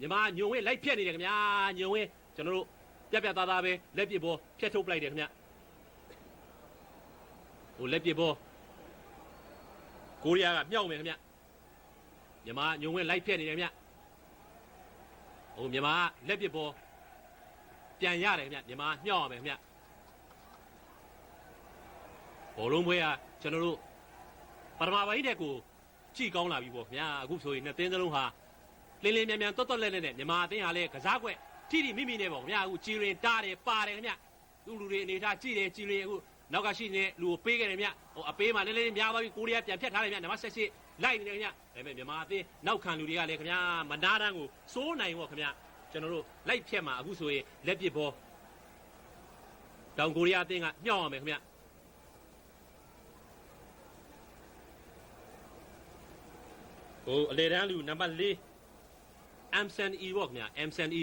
မြန်မာညုံဝင်းလိုက်ဖြတ်နေတယ်ခင်ဗျာညုံဝင်းကျွန်တော်တို့ပြက်ပြက်သားသားပဲလက်ပစ်ဘောဖြတ်ထုတ်ပလိုက်တယ်ခင်ဗျဟိုလက်ပစ်ဘောကိုရီးယားကမြောက်မယ်ခင်ဗျမြန်မာညုံဝင်းလိုက်ဖြတ်နေတယ်ခင်ဗျဟိုမြန်မာကလက်ပစ်ဘောပြန်ရတယ်ခင်ဗျမြန်မာမြောက်ရမယ်ခင်ဗျဘောလုံးပွဲကကျွန်တော်တို့ပထမပိုင်းတဲ့ကိုကြည့်ကောင်းလာပြီပေါ့ခင်ဗျာအခုဆိုရင်နှစ်သင်းစလုံးဟာ လင်းလင်းမြန်မြန်တွတ်တွတ်လဲလဲနဲ့မြန်မာအသင်းဟာလည်းကစားကွက်ထိထိမိမိနဲ့ပေါ့ခင်ဗျာအခုကြည်ရင်တားတယ်ပါတယ်ခင်ဗျသူ့လူတွေအနေထားကြည့်တယ်ကြည်ရင်အခုနောက်ကရှိနေတဲ့လူကိုပေးခဲ့တယ်ဗျဟိုအပေးမှလည်းလည်းများသွားပြီကိုရီးယားပြန်ဖြတ်ထားတယ်ဗျနံပါတ်78လိုက်နေတယ်ခင်ဗျဒါပေမဲ့မြန်မာအသင်းနောက်ခံလူတွေကလည်းခင်ဗျာမနာတန်းကိုစိုးနိုင်ပေါ့ခင်ဗျကျွန်တော်တို့လိုက်ဖြတ်မှာအခုဆိုရင်လက်ပစ်ဘောတောင်ကိုရီးယားအသင်းကညှောက်ရမယ်ခင်ဗျဟိုအလေတန်းလူနံပါတ်4 Amson E ပေါ့ခင်ဗျ Amson E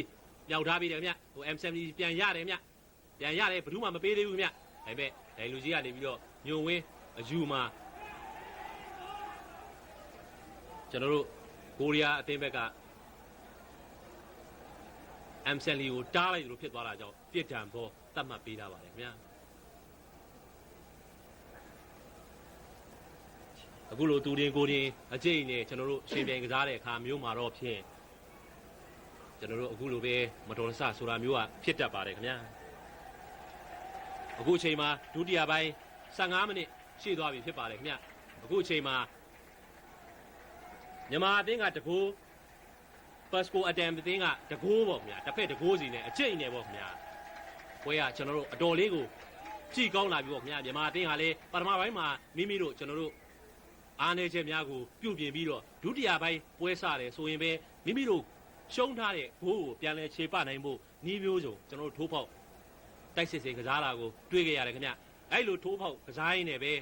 မြောက်ထားပြီးတယ်ခင်ဗျဟို Amson E ပြန်ရတယ်ခင်ဗျပြန်ရတယ်ဘယ်သူမှမပေးသေးဘူးခင်ဗျဒါပေမဲ့ဒိုင်လူကြီးကနေပြီးတော့ညုံဝင်းအယူမှာကျွန်တော်တို့ကိုရီးယားအသင်းဘက်က Amson Lee ကိုတားလိုက်လို့ဖြစ်သွားတာကြောင့်ပြစ်ဒဏ်ဘောတတ်မှတ်ပေးတာပါတယ်ခင်ဗျအခုလိုတူတင်ကိုတင်အကျိတ်နဲ့ကျွန်တော်တို့ရှင်ပြိုင်ကစားတဲ့အခါမျိုးမှာတော့ဖြင့် ကျွန်တော်တို့အခုလိုပဲမတော်တဆဆိုတာမျိုးကဖြစ်တတ်ပါတယ်ခင်ဗျာအခုအချိန်မှာဒုတိယပိုင်း15မိနစ်ရှိသွားပြီဖြစ်ပါတယ်ခင်ဗျာအခုအချိန်မှာမြန်မာအသင်းကတကူပတ်စကိုအတမ်အသင်းကတကူပေါ့ခင်ဗျာတစ်ဖက်တကူစီနဲ့အကျိတ်နေပေါ့ခင်ဗျာဘွဲကကျွန်တော်တို့အတော်လေးကိုကြည့်ကောင်းလာပြီပေါ့ခင်ဗျာမြန်မာအသင်းဟာလေပထမပိုင်းမှာမိမိတို့ကျွန်တော်တို့အားနေချက်များကိုပြုပြင်ပြီးတော့ဒုတိယပိုင်းပွဲစတယ်ဆိုရင်ပဲမိမိတို့ ရှုံးထားတဲ့ဂိုးကိုပြန်လဲခြေပနိုင်ဖို့နီးမျိုးစုံကျွန်တော်တို့ထိုးပေါက်တိုက်စစ်စင်ကစားတာကိုတွေ့ကြရတယ်ခင်ဗျအဲ့လိုထိုးပေါက်ကစားရင်းနဲ့ပဲ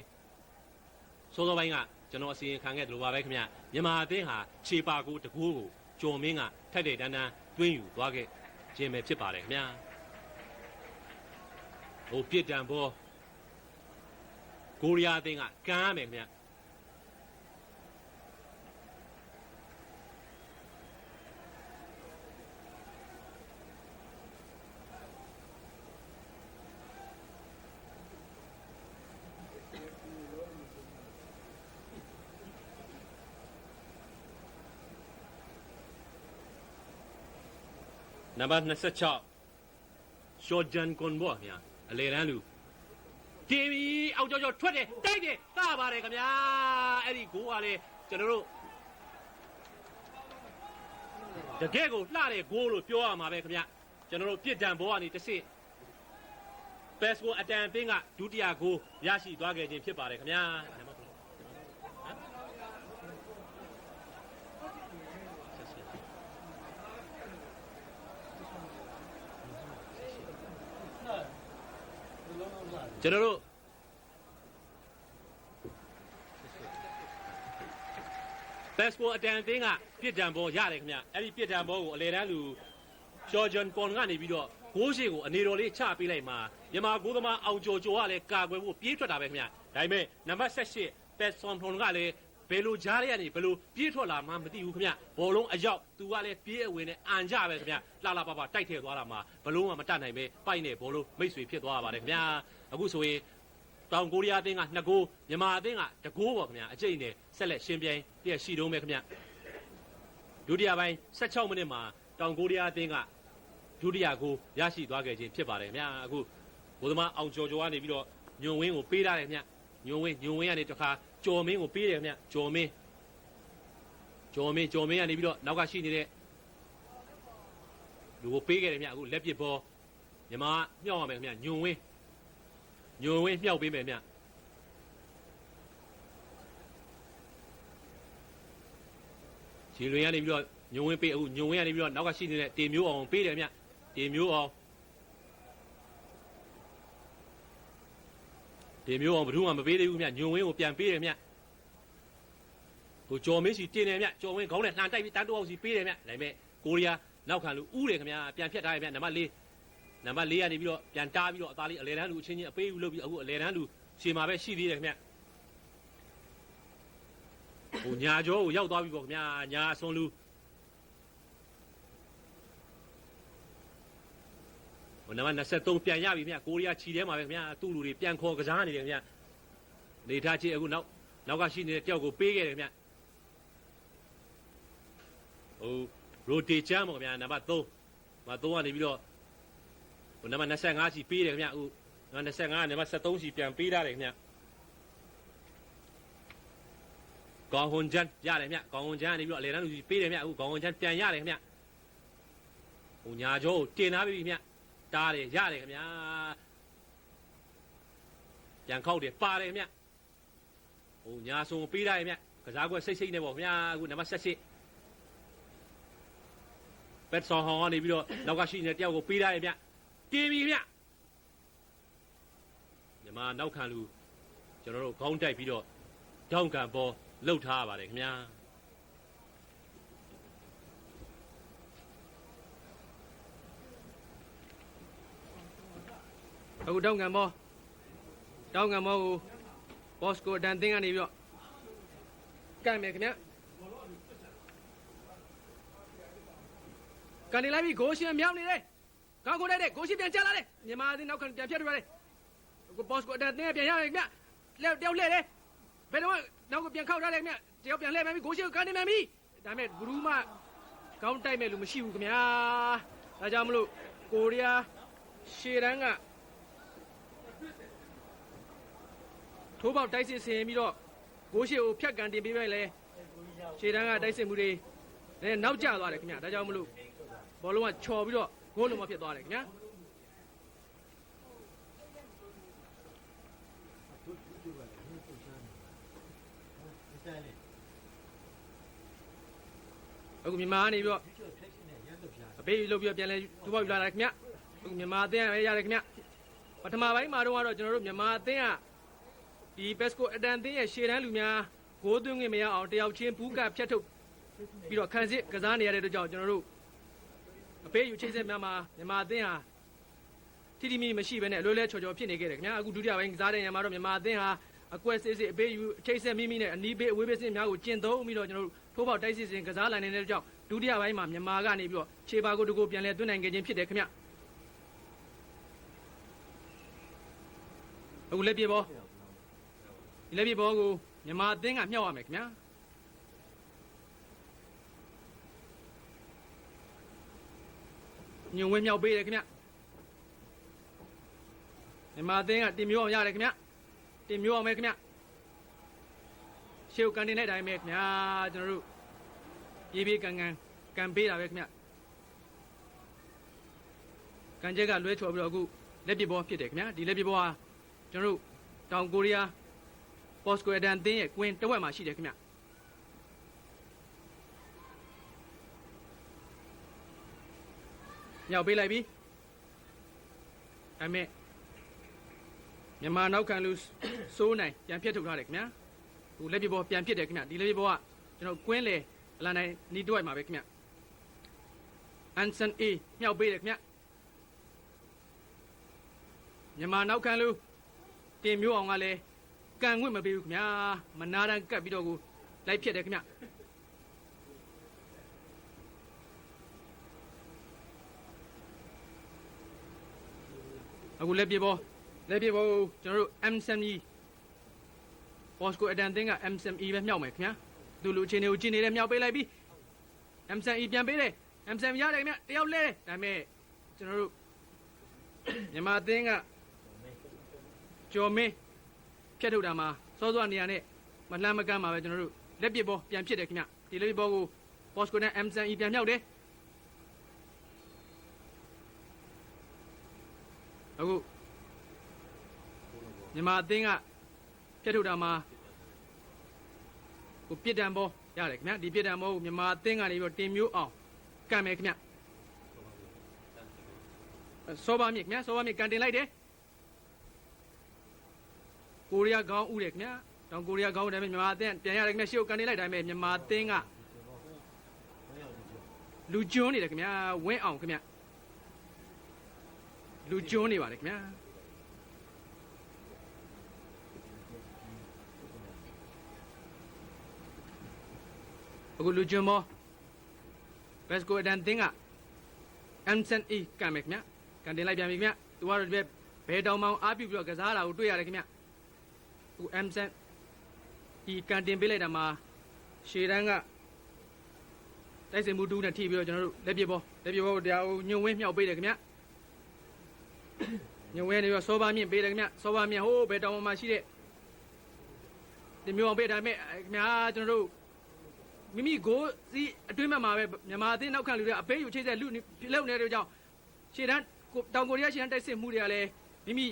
စောစောပိုင်းကကျွန်တော်အစီရင်ခံခဲ့တယ်လို့ပါပဲခင်ဗျမြန်မာအသင်းဟာခြေပါကိုတကူကိုကျော်မင်းကထက်တဲ့တန်းတန်းတွင်းယူသွားခဲ့ခြင်းပဲဖြစ်ပါတယ်ခင်ဗျဟိုပြစ်တံဘောကိုရီးယားအသင်းကကမ်းရမယ်ခင်ဗျ နံပါတ်26ရှော့ဂျန်ကွန်ဘောခင်ဗျာအလေရန်လူတီဗီအောက်ကြောက်ကြောက်ထွက်တယ်တိုက်တယ်တပါတယ်ခင်ဗျာအဲ့ဒီဂိုးကလေကျွန်တော်တို့တကယ်ကိုလှတဲ့ဂိုးလို့ပြောရမှာပဲခင်ဗျာကျွန်တော်တို့ပြစ်ဒဏ်ဘောကနေတစ်ဆင့်ပက်စကိုအတန်ပင်းကဒုတိယဂိုးရရှိသွားခဲ့ခြင်းဖြစ်ပါတယ်ခင်ဗျာနံပါတ်ဟမ် ကျွန်တော်တို့ပက်စကိုအတန်အသင်းကပြစ်ဒဏ်ဘောရတယ်ခင်ဗျအဲ့ဒီပြစ်ဒဏ်ဘောကိုအလေတန်းလူဂျော်ဂျန်ကွန်ကနေပြီးတော့ဂိုးရှိကိုအနေတော်လေးချပေးလိုက်မှာမြန်မာဂိုးသမားအောင်ကျော်ကျော်ကလည်းကာကွယ်ဖို့ပြေးထွက်တာပဲခင်ဗျဒါပေမဲ့နံပါတ်78ပက်ဆွန်ထွန်ကလည်းဘယ်လိုကြားရရနေဘယ်လိုပြေးထွက်လာမှမသိဘူးခင်ဗျဘောလုံးအရောက်သူကလည်းပြေးအဝင်နဲ့အန်ကြပဲခင်ဗျလှလှပပတိုက်ထဲသွားတာမှာဘလုံးကမတတ်နိုင်ပဲပိုက်နေဘောလုံးမိတ်ဆွေဖြစ်သွားပါတယ်ခင်ဗျ အခုဆိုရင်တောင်ကိုရီးယားအသင်းက2ဂိုးမြန်မာအသင်းက1ဂိုးပေါ့ခင်ဗျာအကျိတ်နဲ့ဆက်လက်ရှင်ပြိုင်ပြည့်ရှိတုံးပဲခင်ဗျာဒုတိယပိုင်း16မိနစ်မှာတောင်ကိုရီးယားအသင်းကဒုတိယဂိုးရရှိသွားခဲ့ခြင်းဖြစ်ပါတယ်ခင်ဗျာအခုဘိုးသမားအောင်ကျော်ကျော်ကနေပြီးတော့ညွန်ဝင်းကိုပေးထားတယ်ခင်ဗျာညွန်ဝင်းညွန်ဝင်းကနေတခါကျော်မင်းကိုပေးတယ်ခင်ဗျာကျော်မင်းကျော်မင်းကျော်မင်းကနေပြီးတော့နောက်ကရှိနေတဲ့လူကိုပေးခဲ့တယ်ခင်ဗျာအခုလက်ပစ်ဘောမြန်မာကမြောက်ရမယ်ခင်ဗျာညွန်ဝင်း ညွန်ဝင်းမြောက်ပေးမယ်မြခြေလွင်ကနေပြီးတော့ညွန်ဝင်းပေးအခုညွန်ဝင်းကနေပြီးတော့နောက်ကရှိနေတဲ့တေမျိုးအောင်ပေးတယ်မြတေမျိုးအောင်တေမျိုးအောင်ဘယ်သူမှမပေးသေးဘူးမြညွန်ဝင်းကိုပြန်ပေးတယ်မြဟိုကျော်မင်းစီတင်တယ်မြကျော်ဝင်းခေါင်းနဲ့လှန်တိုက်ပြီးတန်းတိုးအောင်စီပေးတယ်မြဒါပေမဲ့ကိုရီးယားနောက်ခံလူဥတယ်ခင်ဗျာပြန်ဖြတ်ထားတယ်မြနံပါတ်၄ နံပါတ်၄ကနေပြီးတော့ပြန်တားပြီးတော့အသားလေးအလဲတန်းလူအချင်းချင်းအပေးယူလုပ်ပြီးအခုအလဲတန်းလူရှေ့မှာပဲရှိသေးတယ်ခင်ဗျဟိုညာကျောကိုရောက်သွားပြီပေါ့ခင်ဗျာညာအစွန်လူဟိုနံပါတ်23ပြန်ရပြီခင်ဗျကိုရီးယားခြီထဲမှာပဲခင်ဗျသူ့လူတွေပြန်ခေါ်ကစားနေတယ်ခင်ဗျနေထားချင်းအခုနောက်နောက်ကရှိနေတဲ့တယောက်ကိုပေးခဲ့တယ်ခင်ဗျဟိုရိုတေချမ်းပေါ့ခင်ဗျာနံပါတ်3မ3ကနေပြီးတော့ ဟိုနံပါတ်25ချီပေးတယ်ခင်ဗျအခုနံပါတ်25နံပါတ်73ချီပြန်ပေးထားတယ်ခင်ဗျကောင်းဟွန်ဂျန်ရတယ်ခင်ဗျကောင်းဟွန်ဂျန်ကနေပြီးတော့အလေတန်းလူကြီးပေးတယ်ခင်ဗျအခုကောင်းဟွန်ဂျန်ပြန်ရတယ်ခင်ဗျဟိုညာကျောကိုတင်ထားပြီခင်ဗျတားတယ်ရတယ်ခင်ဗျပြန်ခောက်တယ်ပါတယ်ခင်ဗျဟိုညာဆုံပေးထားရခင်ဗျကစားကွက်စိတ်စိတ်နဲ့ပေါ့ခင်ဗျအခုနံပါတ်78ပက်ဆောင်ဟောင်းကနေပြီးတော့နောက်ကရှိနေတဲ့တယောက်ကိုပေးထားရခင်ဗျ တင်ပြီခင်ဗျညီမနောက်ခံလူကျွန်တော်တို့ခေါင်းတိုက်ပြီးတော့တောင်းကန်ပေါ်လှုပ်ထားရပါတယ်ခင်ဗျာအခုတောင်းကံဘောတောင်းကံဘောကိုဘော့စ်ကိုအတန်တင်းကနေပြီးတော့ကန့်မယ်ခင်ဗျကန်နေလိုက်ပြီဂိုးရှင်မြောက်နေတယ် ကောင်းကိုတိုက်တယ်ဂိုးရှင်ပြန်ချလာတယ်မြန်မာအသင်းနောက်ခံပြန်ဖြတ်ထွက်ရတယ်အခုဘော့စ်ကိုအတန်တင်းကပြန်ရတယ်ခင်ဗျလက်တယောက်လှည့်တယ်ဘယ်တော့မှနောက်ကပြန်ခောက်ထားတယ်ခင်ဗျတယောက်ပြန်လှည့်မယ်ပြီဂိုးရှင်ကိုကန်နေမယ်ပြီဒါပေမဲ့ဘရူးမကောင်းတိုက်မဲ့လူမရှိဘူးခင်ဗျာဒါကြောင့်မလို့ကိုရီးယားရှေ့တန်းကထိုးပေါက်တိုက်စစ်ဆင်ပြီးတော့ဂိုးရှေကိုဖြတ်ကန်တင်ပေးပဲလေခြေတန်းကတိုက်စစ်မှုတွေလည်းနောက်ကျသွားတယ်ခင်ဗျဒါကြောင့်မလို့ဘောလုံးကချော်ပြီးတော့ ဂိုးလုံးမဖြစ်သွားတယ်ခင်ဗျာအခုမြန်မာကနေပြီးတော့အပေးလုပ်ပြီးတော့ပြန်လဲထိုးပေါက်ယူလာတာခင်ဗျအခုမြန်မာအသင်းကပဲရတယ်ခင်ဗျပထမပိုင်းမှာတော့ကတော့ကျွန်တော်တို့မြန်မာအသင်းကဒီပက်စကိုအတန်တင်းရဲ့ရှေ့တန်းလူများဂိုးသွင်းငင်မရအောင်တယောက်ချင်းဘူးကဖြတ်ထုတ်ပြီးတော့ခံစစ်ကစားနေရတဲ့အတွက်ကြောင့်ကျွန်တော်တို့ အပေးယူချိတ်ဆက်များမှာမြန်မာအသင်းဟာတိတိမီမရှိဘဲနဲ့အလွယ်လဲချော်ချော်ဖြစ်နေခဲ့တယ်ခင်ဗျာအခုဒုတိယပိုင်းကစားတဲ့ညမှာတော့မြန်မာအသင်းဟာအကွက်စစ်စစ်အပေးယူချိတ်ဆက်မိမိနဲ့အနီးပေးအဝေးပေးစစ်များကိုကျင့်သုံးပြီးတော့ကျွန်တော်တို့ထိုးပေါက်တိုက်စစ်စင်ကစားလာနေတဲ့အတွက်ကြောင့်ဒုတိယပိုင်းမှာမြန်မာကနေပြီးတော့ခြေပါကိုတကူပြန်လဲသွင်းနိုင်ခဲ့ခြင်းဖြစ်တယ်ခင်ဗျအခုလက်ပြေပေါ်ဒီလက်ပြဘောကိုမြန်မာအသင်းကမြောက်ရမယ်ခင်ဗျာ ညုံဝဲမြောက်ပေးတယ်ခင်ဗျမြန်မာအသင်းကတင်မျိုးအောင်ရတယ်ခင်ဗျတင်မျိုးအောင်မယ်ခင်ဗျရှေ့ကန်တင်တဲ့အတိုင်းပဲခင်ဗျာကျွန်တော်တို့ပြေးပြေးကန်ကန်ကန်ပေးတာပဲခင်ဗျကန်ချက်ကလွဲချော်ပြီးတော့အခုလက်ပြဘောဖြစ်တယ်ခင်ဗျာဒီလက်ပြဘောဟာကျွန်တော်တို့တောင်ကိုရီးယားပေါ်စကွယ်ဒန်တင်းရဲ့ကွင်းတစ်ဝက်မှာရှိတယ်ခင်ဗျ ညောက်ပေးလိုက်ပြီဒါပေမဲ့မြန်မာနောက်ခံလူစိုးနိုင်ပြန်ပြတ်ထုတ်ထားတယ်ခင်ဗျာဟိုလက်ပြပေါ်ပြန်ပြစ်တယ်ခင်ဗျဒီလက်ပြပေါ်ကကျွန်တော်ကွင်းလေအလန်တိုင်းနီးတွိုက်မှာပဲခင်ဗျအန်ဆန်အေညောက်ပေးတယ်ခင်ဗျမြန်မာနောက်ခံလူတင်မျိုးအောင်ကလည်းကန်ငွင့်မပေးဘူးခင်ဗျာမနာတန်ကတ်ပြီးတော့ကိုလိုက်ဖြစ်တယ်ခင်ဗျ အခုလက်ပြေပေါ်လက်ပြေပေါ်ကိုကျွန်တော်တို့ M70 Bosco အတန်သင်းက M70 ပဲမြောက်မယ်ခင်ဗျာသူလူချင်းတွေကိုကျင်းနေတဲ့မြောက်ပေးလိုက်ပြီ M70 ပြန်ပေးတယ် M70 ရတယ်ခင်ဗျတယောက်လဲတယ်ဒါပေမဲ့ကျွန်တော်တို့မြန်မာအသင်းကကျော်မင်းဖြတ်ထုတ်တာမှာစောစောနေရာနဲ့မလှမ်းမကမ်းမှာပဲကျွန်တော်တို့လက်ပစ်ဘောပြန်ဖြစ်တယ်ခင်ဗျဒီလက်ပစ်ဘောကိုဘော့စကိုနဲ့ M7 E ပြန်မြောက်တယ် အခုမြန်မာအသင်းကဖြတ်ထုတ်တာမှာကိုပြစ်ဒဏ်ဘောရတယ်ခင်ဗျဒီပြစ်ဒဏ်ဘောကိုမြန်မာအသင်းကနေပြီးတော့တင်မျိုးအောင်ကမ်းမယ်ခင်ဗျစောပါမြင့်ခင်ဗျစောပါမြင့်ကန်တင်လိုက်တယ်ကိုရီးယားခေါင်းဥတယ်ခင်ဗျာတောင်ကိုရီးယားခေါင်းဥတယ်မြန်မာအသင်းပြန်ရတယ်ခင်ဗျာရှေ့ကိုကန်နေလိုက်တိုင်းပဲမြန်မာအသင်းကလူကျွန်းနေတယ်ခင်ဗျာဝင်းအောင်ခင်ဗျာ လူကျွန်းနေပါတယ်ခင်ဗျာအခုလူကျွန်းမောဘက်စကိုအဒန်သင်းက M7E ကံမယ်ခင်ဗျာကန်တင်လိုက်ပြန်ပြီခင်ဗျသူကတော့ဒီဘက်ဘယ်တောင်မှအားပြုပြီးတော့ကစားတာကိုတွေ့ရတယ်ခင်ဗျအခုအမ်ဆန်ဒီကန်တင်ပေးလိုက်တာမှာရှေတန်းကတိုက်စင်မှုတူးနဲ့ထိပြီးတော့ကျွန်တော်တို့လက်ပြဘောလက်ပြဘောကိုတရားကိုညွန်ဝင်းမြောက်ပေးတယ်ခင်ဗျ ညွန်ဝင်းနေပြီးတော့စောပါမြင့်ပေးတယ်ခင်ဗျစောပါမြင့်ဟိုးဘယ်တောင်မှရှိတဲ့ဒီမျိုးအောင်ပေးဒါပေမဲ့ခင်ဗျာကျွန်တော်တို့မိမိကိုစီအတွင်းမှာပဲမြန်မာအသင်းနောက်ခံလူတွေအပေးယူချိတ်ဆက်လူလုံနေတဲ့ကြောင့်ရှေ့တန်းတောင်ကိုရီးယားရှေ့တန်းတိုက်စစ်မှုတွေကလည်းမိမိ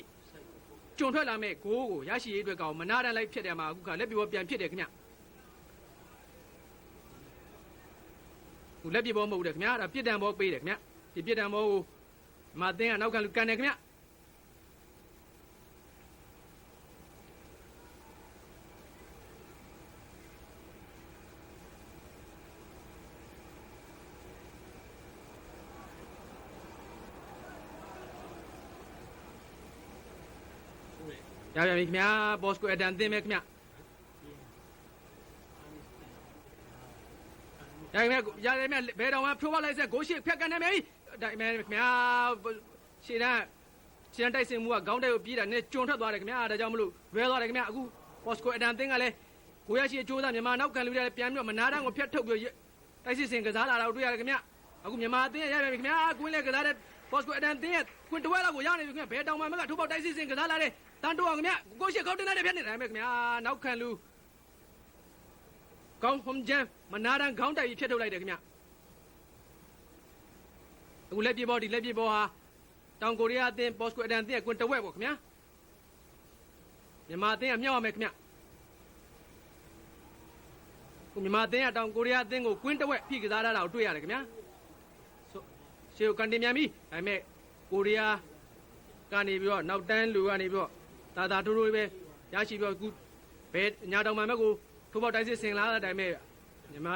ကြုံထွက်လာမဲ့ဂိုးကိုရရှိရေးအတွက်ကောင်မနာတန်လိုက်ဖြစ်တယ်မှာအခုကလက်ပြဘောပြန်ဖြစ်တယ်ခင်ဗျခုလက်ပြဘောမဟုတ်တယ်ခင်ဗျာဒါပြစ်ဒဏ်ဘောပေးတယ်ခင်ဗျဒီပြစ်ဒဏ်ဘောကို မအသင်းကနောက်ခံလူကန်တယ်ခင်ဗျရပြန်ပြီခင်ဗျာဘော့စကိုအတန်သင်းမယ်ခင်ဗျာရခင်ဗျာရခင်ဗျာဘယ်တော့မှဖြိုးပါလိုက်ဆက်ဂိုးရှိဖြတ်ကန်နေပြီ ဒါပေမဲ့ခင်ဗျာရှေ့တန်းရှေ့တန်းတိုက်စင်မှုကခေါင်းတိုက်ကိုပြေးတာနဲ့ကျွံထွက်သွားတယ်ခင်ဗျာဒါကြောင့်မလို့လွဲသွားတယ်ခင်ဗျာအခုဘော့စကိုအတန်သင်းကလည်းကိုရရှိအကျိုးသားမြန်မာနောက်ကန်လူတွေပြန်ပြီးတော့မနာတန်းကိုဖြတ်ထုတ်ပြီးတိုက်စစ်စင်ကစားလာတာကိုတွေ့ရတယ်ခင်ဗျာအခုမြန်မာအသင်းရပြန်ပြီခင်ဗျာကွင်းလည်းကစားတဲ့ဘော့စကိုအတန်သင်းရဲ့ကွင်းတဝဲလောက်ကိုရနေပြီခင်ဗျာဘယ်တောင်မှမကထိုးပေါက်တိုက်စစ်စင်ကစားလာတဲ့တန်တိုးအောင်ခင်ဗျကိုရှိခေါက်တင်တဲ့ဖြစ်နေတယ်ခင်ဗျာနောက်ခံလူကောင်းဟွန်ဂျန်မနာတန်ခေါင်းတိုက်ပြီးဖြတ်ထုတ်လိုက်တယ်ခင်ဗျ အခုလက်ပြေဘောဒီလက်ပြေဘောဟာတောင်ကိုရီးယားအသင်းဘော့စကွအတန်အသင်းရဲ့ကွန်တဝက်ပေါ့ခင်ဗျာမြန်မာအသင်းကမြောက်ရမယ်ခင်ဗျခုမြန်မာအသင်းကတောင်ကိုရီးယားအသင်းကိုကွင်းတဝက်ဖိကစားတာကိုတွေ့ရတယ်ခင်ဗျာဆိုရှေ့ကိုကန်တင်မြန်ပြီဒါပေမဲ့ကိုရီးယားကနေပြီးတော့နောက်တန်းလူကနေပြီးတော့တာတာထိုးထိုးပဲရရှိပြီးတော့အခုဘယ်ညာတောင်မှန်ဘက်ကိုထိုးပေါက်တိုက်စစ်ဆင်လာတဲ့အတိုင်းပဲမြန်မာ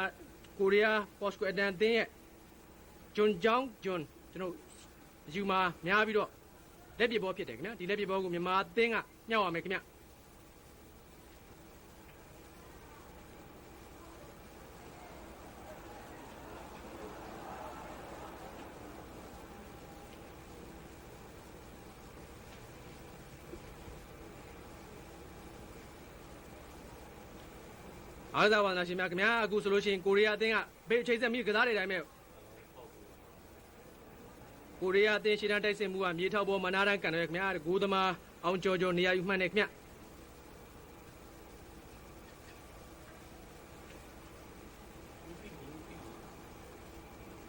ကိုရီးယားပေါ့စကွအတန်အသင်းရဲ့ ဂျွန်ဂျောင်းဂျွန်ကျွန်တော်ယူမှာများပြီးတော့လက်ပြဘောဖြစ်တယ်ခင်ဗျာဒီလက်ပြဘောကိုမြန်မာအသင်းကညှောက်ရမယ်ခင်ဗျာအားသာပါနာရှင်များခင်ဗျာအခုဆိုလို့ရှိရင်ကိုရီးယားအသင်းကဘေးချိတ်ဆက်မိကစားတဲ့အတိုင်းပဲ ကိုရီးယားအသင်းရှေ့တန်းတိုက်စစ်မှုကမြေထောက်ပေါ်မနာတန်းကန်တယ်ခင်ဗျာဂိုးသမားအောင်ကျော်ကျော်နေရာယူမှန်တယ်ခင်ဗျာ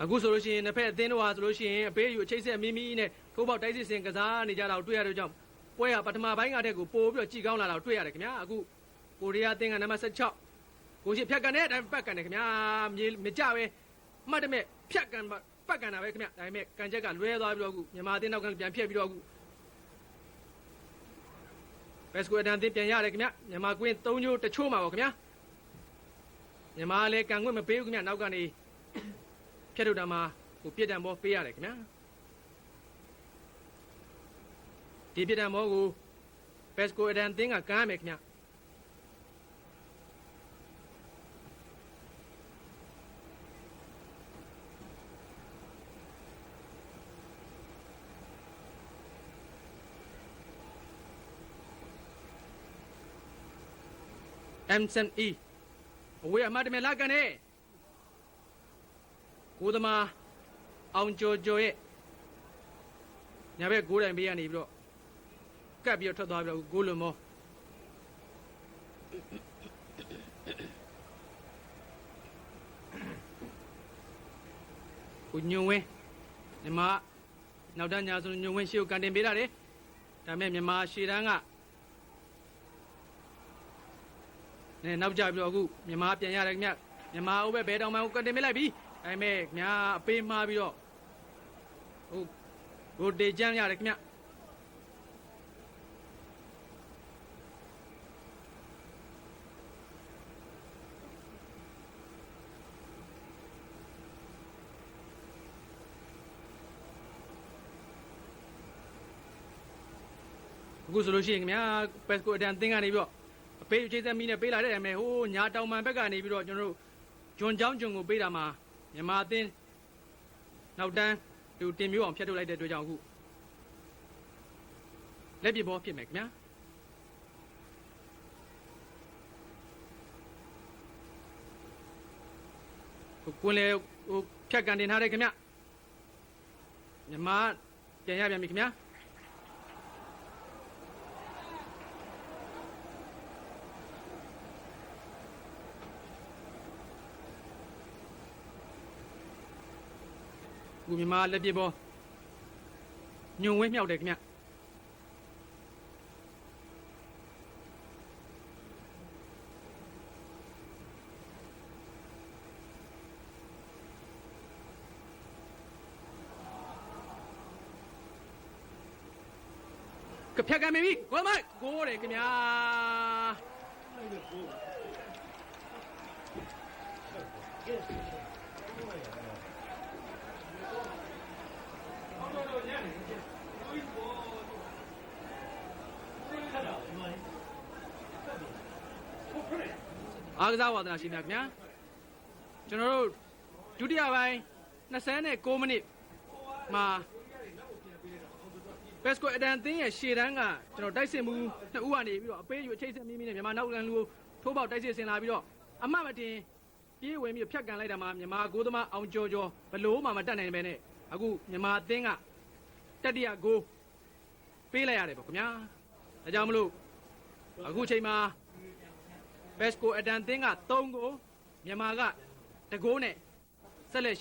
အခုဆိုလို့ရှိရင်နှစ်ဖက်အသင်းတို့ဟာဆိုလို့ရှိရင်အပေးယူအချိတ်ဆက်မိမိနဲ့ထိုးပေါက်တိုက်စစ်စင်ကစားနေကြတာကိုတွေ့ရတဲ့ကြောင့်ပွဲဟာပထမပိုင်းကတည်းကပို့ပြီးတော့ကြည်ကောင်းလာတာကိုတွေ့ရတယ်ခင်ဗျာအခုကိုရီးယားအသင်းကနံပါတ်16ကိုရှိဖြတ်ကန်တဲ့အတိုင်းပတ်ကန်တယ်ခင်ဗျာမြေမကြပဲမှတ်တယ်မဲ့ဖြတ်ကန် ပတ်ကန်တာပဲခင်ဗျာဒါပေမဲ့ကန်ချက်ကလွဲသွားပြီးတော့အခုမြန်မာအသင်းနောက်ကန်ပြန်ဖြတ်ပြီးတော့အခုဘက်စကွေဒန်တင်ပြန်ရတယ်ခင်ဗျာမြန်မာကွင်း၃ချိုးတချိုးမှာပေါ့ခင်ဗျာမြန်မာလည်းကန်ခွင့်မပေးဘူးခင်ဗျာနောက်ကနေဖြတ်ထုတ်တာမှာဟိုပြစ်ဒဏ်ဘောပေးရတယ်ခင်ဗျာဒီပြစ်ဒဏ်ဘောကိုဘက်စကွေဒန်တင်ကကမ်းရမယ်ခင်ဗျာ MSME အဝေးအမတ်တမဲလာကန်နေကိုသမားအောင်ကျော်ကျော်ရဲ့ညာဘက်ဂိုးတိုင်ပေးရနေပြီးတော့ကပ်ပြီးတော့ထွက်သွားပြီးတော့ဂိုးလုံးမောကိုညွန်ဝင်းမြန်မာနောက်တန်းညာဆိုညွန်ဝင်းရှေ့ကိုကန်တင်ပေးတာတယ်ဒါပေမဲ့မြန်မာရှေ့တန်းက နဲနောက်ကြပြီးတော့အခုမြန်မာပြန်ရတယ်ခင်ဗျမြန်မာဥပဲဘဲတောင်မှကိုတင်မလိုက်ပြီဒါပေမဲ့ခင်ဗျာအပေးမှားပြီးတော့ဟုတ်ဟိုတေချမ်းရတယ်ခင်ဗျအခုဆိုလို့ရှိရင်ခင်ဗျာပက်စကိုအတန်သင်းကနေပြီးတော့ အပေးချိတ်သက်မီးနဲ့ပေးလာတဲ့အမယ်ဟိုးညာတောင်မှန်ဘက်ကနေပြီးတော့ကျွန်တော်တို့ဂျွန်ချောင်းဂျွန်ကိုပေးတာမှာမြန်မာအသင်းနောက်တန်းသူတင်မျိုးအောင်ဖျက်ထုတ်လိုက်တဲ့အတွက်ကြောင့်အခုလက်ပြဘောဖြစ်မယ်ခင်ဗျာဟိုကွန်းလေဟိုဖြတ်ကန်တင်ထားတယ်ခင်ဗျမြမပြန်ရပြန်ပြီခင်ဗျာ ခုမြမလက်ပြဘောညုံဝင်းမြောက်တယ်ခင်ဗျကဖြတ်ကမ်းပြီကိုမိုက်ကိုတယ်ခင်ဗျာ အားကစားဝါဒနာရှင်များခင်ဗျာကျွန်တော်တို့ဒုတိယပိုင်း29မိနစ်မှာဘက်စကိုအဒန်သင်းရဲ့ရှေ့တန်းကကျွန်တော်တိုက်စစ်မှုနှစ်ဦးကနေပြီးတော့အပေးယူအချိတ်ဆက်မီးမီးနဲ့မြန်မာနောက်လန်လူကိုထိုးပေါက်တိုက်စစ်ဆင်လာပြီးတော့အမှတ်မတင်ပြေးဝင်ပြီးဖြတ်ကန်လိုက်တာမှာမြန်မာဂိုးသမားအောင်ကျော်ကျော်ဘလို့မှမတတ်နိုင်ပဲနဲ့အခုမြန်မာအသင်းက တတိယဂိုးပေးလိုက်ရတယ်ပေါ့ခင်ဗျာဒါကြောင့်မလို့အခုချိန်မှာဘက်စကိုအဒန်သင်းက3ဂိုးမြန်မာက2ဂိုးနဲ့ဆက်လက်